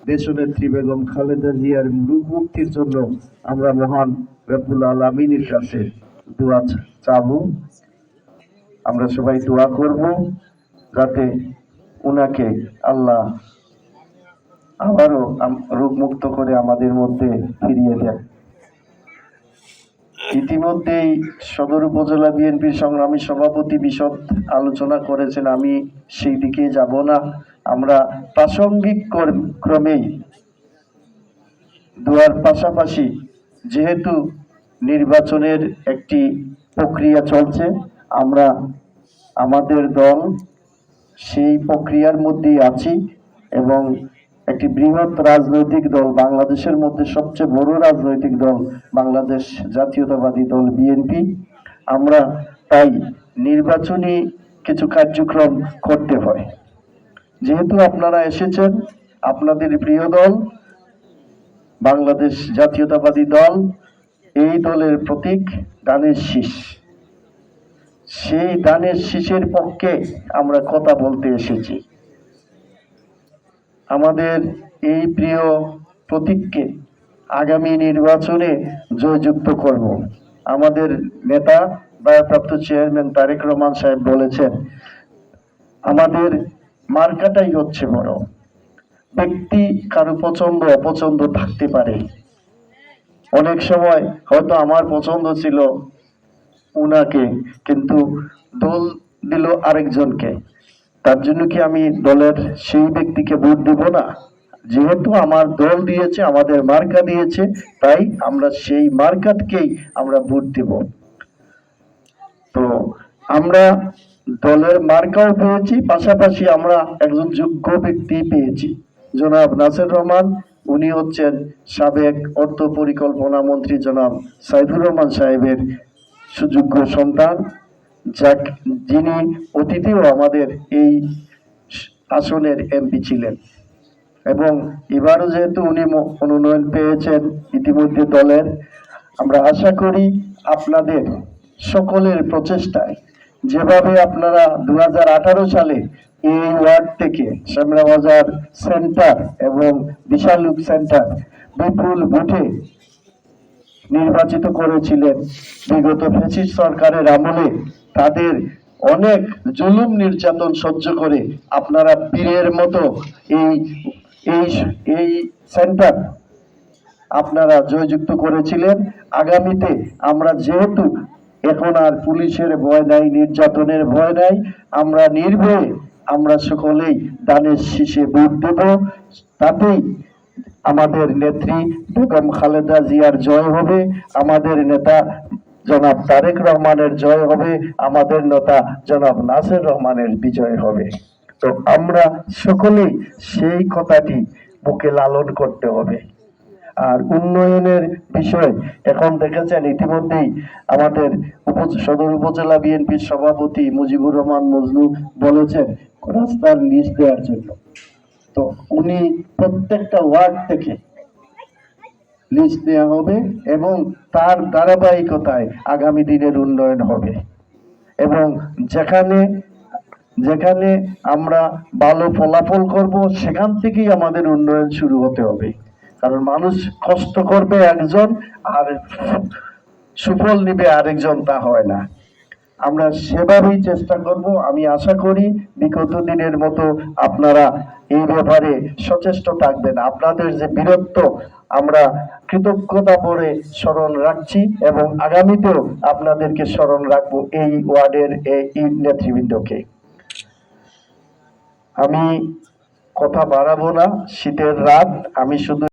দেশনেত্রী বেগম খালেদা জিয়ার রূপ মুক্তির জন্য আমরা মহান রব্বুল আলমিনের কাছে দোয়া চাবো। আমরা সবাই দোয়া করব যাতে উনাকে আল্লাহ আবারও রোগমুক্ত করে আমাদের মধ্যে ফিরিয়ে দেন। ইতিমধ্যেই সদর উপজেলা বিএনপির সংগ্রামী সভাপতি বিশদ আলোচনা করেছেন, আমি সেই দিকে যাব না। আমরা প্রাসঙ্গিক কর- ক্রমেই দোয়ার পাশাপাশি যেহেতু নির্বাচনের একটি প্রক্রিয়া চলছে, আমরা আমাদের দল সেই প্রক্রিয়ার মধ্যেই আছি এবং একটি বৃহৎ রাজনৈতিক দল, বাংলাদেশের মধ্যে সবচেয়ে বড় রাজনৈতিক দল বাংলাদেশ জাতীয়তাবাদী দল বিএনপি। আমরা তাই নির্বাচনী কিছু কার্যক্রম করতে হয়। যেহেতু আপনারা এসেছেন, আপনাদের প্রিয় দল বাংলাদেশ জাতীয়তাবাদী দল, এই দলের প্রতীক দানের শীষ। সেই দানের শীষের পক্ষে আমরা কথা বলতে এসেছি। আমাদের এই প্রিয় প্রতীককে আগামী নির্বাচনে জয়যুক্ত করব। আমাদের নেতা ভারপ্রাপ্ত চেয়ারম্যান তারেক রহমান সাহেব বলেছেন, আমাদের মার্কাটাই হচ্ছে বড়। ব্যক্তি কারও পছন্দ, অপছন্দ থাকতে পারে। অনেক সময় হয়তো আমার পছন্দ ছিল উনাকে, কিন্তু দল দিল আরেকজনকে। তার জন্য কি আমি দলের সেই ব্যক্তিকে ভোট দিব না? যেহেতু আমার দল দিয়েছে, আমাদের মার্কা দিয়েছে, তাই আমরা সেই মার্কাটকেই আমরা ভোট দিব। তো আমরা দলের মার্কাও পেয়েছি, পাশাপাশি আমরা একজন যোগ্য ব্যক্তি পেয়েছি। জনাব নাসির রহমান, উনি হচ্ছেন সাবেক অর্থ পরিকল্পনা মন্ত্রী জনাব সাইফুর রহমান সাহেবের সুযোগ্য সন্তান। যাক, যিনি অতীতেও আমাদের এই আসনের এমপি ছিলেন। এবং এবারও যেহেতু উনি মনোনয়ন পেয়েছেন ইতিমধ্যে দলের, আমরা আশা করি আপনাদের সকলের প্রচেষ্টায় যেভাবে আপনারা দু হাজার আঠারো সালে এই ওয়ার্ড থেকে শ্যামরাবাজার সেন্টার এবং বিশালুক সেন্টার বিপুল ভোটে নির্বাচিত করেছিলেন, বিগত ফ্যাসিস্ট সরকারের আমলে তাদের অনেক জুলুম নির্যাতন সহ্য করে আপনারা পীরের মতো এই এই এই সেন্টার আপনারা জয়যুক্ত করেছিলেন। আগামীতে আমরা যেহেতু এখন আর পুলিশের ভয় নাই, নির্যাতনের ভয় নাই, আমরা নির্ভয়ে আমরা সকলেই দানের শীষে ভোট দেব। তাতেই আমাদের নেত্রী বেগম খালেদা জিয়ার জয় হবে। আমাদের নেতা জনাব তারেক রহমানের জয় হবে, আমাদের নেতা জনাব নাসির রহমানের বিজয় হবে। তো আমরা সকলেই সেই কথাটি বুকে লালন করতে হবে। আর উন্নয়নের বিষয় এখন দেখেছেন ইতিমধ্যেই আমাদের সদর উপজেলা বিএনপির সভাপতি মুজিবুর রহমান মজনু বলেছেন রাস্তার লিস্ট দেওয়ার জন্য। তো উনি প্রত্যেকটা ওয়ার্ড থেকে লিস্ট দেওয়া হবে এবং তার ধারাবাহিকতায় আগামী দিনের উন্নয়ন হবে। এবং যেখানে যেখানে আমরা ভালো ফলাফল করব, সেখান থেকেই আমাদের উন্নয়ন শুরু হতে হবে। কারণ মানুষ কষ্ট করবে একজন আর সুফল নিবে আরেকজন তা হয় না। আমরা সেভাবেই চেষ্টা করব। আমি আশা করি বিগত দিনের মতো আপনারা এই ব্যাপারে সচেষ্ট থাকবেন। আপনাদের যে বীরত্ব, আমরা কৃতজ্ঞতা পরে স্মরণ রাখছি এবং আগামীতেও আপনাদেরকে স্মরণ রাখব এই ওয়ার্ডের এই নেতৃবৃন্দকে। আমি কথা বাড়াবো না। শীতের রাত, আমি শুধু